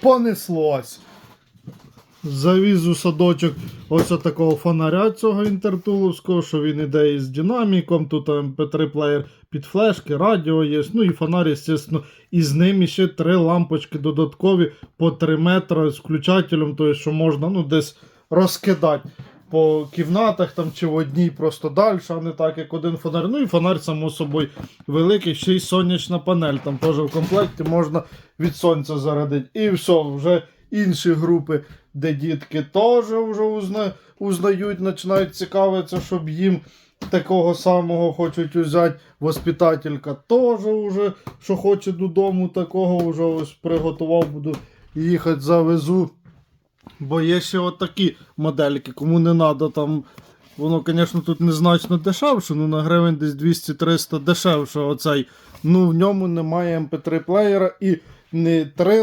понеслось. Завіз у садочок ось такого фонаря цього інтертуловського, що він іде із динаміком, тут MP3 плеєр під флешки, радіо є, ну і фонарь, звісно, і з ним ще три лампочки додаткові по 3 метри з включателем, тобто, що можна ну, десь розкидати по кімнатах там чи в одній просто далі, а не так, як один фонарь. Ну і фонарь, само собою, великий, ще й сонячна панель. Там теж в комплекті можна від сонця зарядити. І все, вже інші групи, де дітки теж вже узна... узнають, починають цікавитися, щоб їм такого самого хочуть взяти. Воспитателька теж вже, що хоче додому, такого вже ось приготував, буду їхати, завезу. Бо є ще отакі модельки, кому не треба там. Воно, звісно, тут незначно дешевше, ну на гривень десь 200-300 дешевше оцей. Ну в ньому немає MP3 плеєра і не три